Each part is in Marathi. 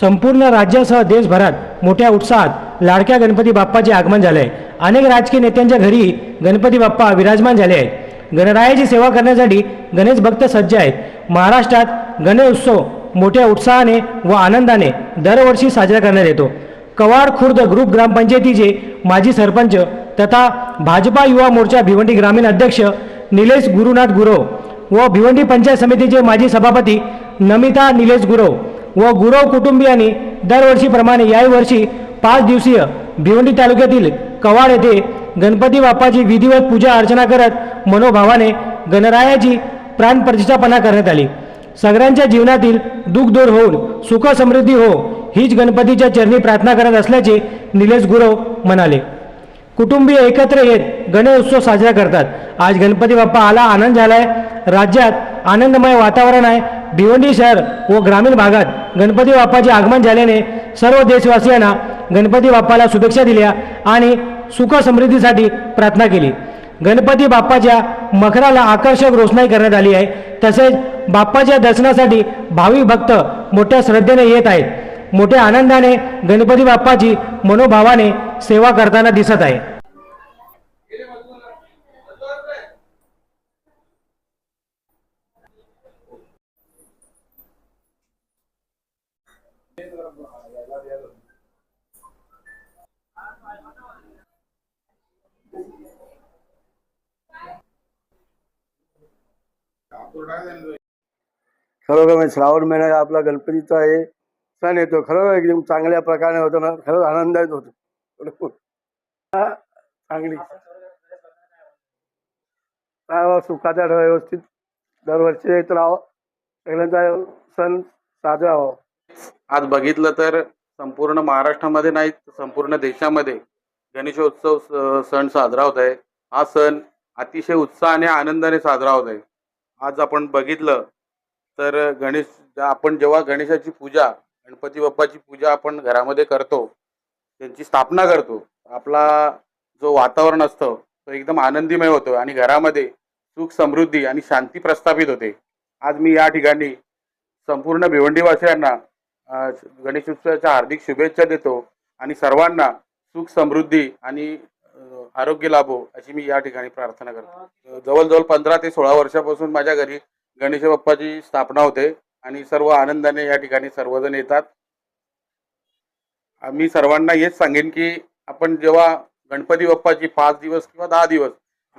संपूर्ण राज्यासह देशभरात मोठ्या उत्साहात लाडक्या गणपती बाप्पाचे आगमन झाले आहे अनेक राजकीय नेत्यांच्या घरी गणपती बाप्पा विराजमान झाले आहेत. गणरायाची सेवा करण्यासाठी गणेश भक्त सज्ज आहेत. महाराष्ट्रात गणेश उत्सव मोठ्या उत्साहाने व आनंदाने दरवर्षी साजरा करण्यात येतो. कवाड खुर्द ग्रुप ग्रामपंचायतीचे माजी सरपंच तथा भाजपा युवा मोर्चा भिवंडी ग्रामीण अध्यक्ष निलेश गुरुनाथ गुरव व भिवंडी पंचायत समितीचे माजी सभापती नमिता निलेश गुरव व गुरव कुटुंबियांनी दरवर्षीप्रमाणे याही वर्षी पाच दिवसीय भिवंडी तालुक्यातील कवाड येथे गणपती बाप्पाची विधिवत पूजा अर्चना करत मनोभावाने गणरायाची प्राणप्रतिष्ठापना करण्यात आली. सगळ्यांच्या जीवनातील दुःख दूर होऊन सुख समृद्धी हो हीच गणपतीच्या चरणी प्रार्थना करत असल्याचे निलेश गुरव म्हणाले. कुटुंबीय एकत्र येत गणेश उत्सव साजरा करतात. आज गणपती बाप्पा आला आनंद झालाय. राज्यात आनंदमय वातावरण आहे. भिवंडी शहर व ग्रामीण भागात गणपती बाप्पाचे आगमन झाल्याने सर्व देशवासियांना गणपती बाप्पाला शुभेच्छा दिल्या आणि सुख समृद्धीसाठी प्रार्थना केली. गणपती बाप्पाच्या मखराला आकर्षक रोषणाई करण्यात आली आहे. तसेच बाप्पाच्या दर्शनासाठी भाविक भक्त मोठ्या श्रद्धेने येत आहेत. मोठ्या आनंदाने गणपती बाप्पाची मनोभावाने सेवा करताना दिसत आहे. खरोखर म्हणजे श्रावण महिना आपला गणपतीचा हे सण येतो. खरोखर एकदम चांगल्या प्रकारे होतो ना खरंच आनंदायच होतो. चांगली. सुखाचा व्यवस्थित. दरवर्षी येत राहावं सगळ्यांचा सण साजरा व्हावा. आज बघितलं तर संपूर्ण महाराष्ट्रामध्ये नाही संपूर्ण देशामध्ये गणेशोत्सव स- सण साजरा होत आहे. हा सण अतिशय उत्साहाने आनंदाने साजरा होत आहे. आज आपण बघितलं तर गणेश आपण जेव्हा गणेशाची पूजा गणपती बाप्पाची पूजा आपण घरामध्ये करतो त्यांची स्थापना करतो आपला जो वातावरण असतं तो एकदम आनंदीमय होतो आणि घरामध्ये सुख समृद्धी आणि शांती प्रस्थापित होते. आज मी या ठिकाणी संपूर्ण भिवंडीवासियांना गणेश उत्सवाच्या हार्दिक शुभेच्छा देतो आणि सर्वांना सुख समृद्धी आणि आरोग्य लाभो अशी मी या ठिकाणी प्रार्थना करतो. जवळजवळ पंधरा ते सोळा वर्षापासून माझ्या घरी गणेश बाप्पाची स्थापना होते आणि सर्व आनंदाने या ठिकाणी सर्वजण येतात. मी सर्वांना हेच सांगेन की आपण जेव्हा गणपती बाप्पाची पाच दिवस किंवा दहा दिवस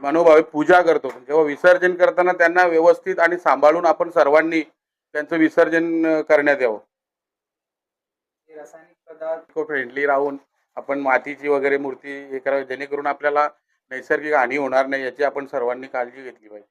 मनोभावे पूजा करतो जेव्हा विसर्जन करताना त्यांना व्यवस्थित आणि सांभाळून आपण सर्वांनी त्यांचं विसर्जन करण्यात यावं. इको फ्रेंडली राहून आपण मातीची वगैरे मूर्ती हे करावी जेणेकरून आपल्याला नैसर्गिक हानी होणार नाही याची आपण सर्वांनी काळजी घेतली पाहिजे.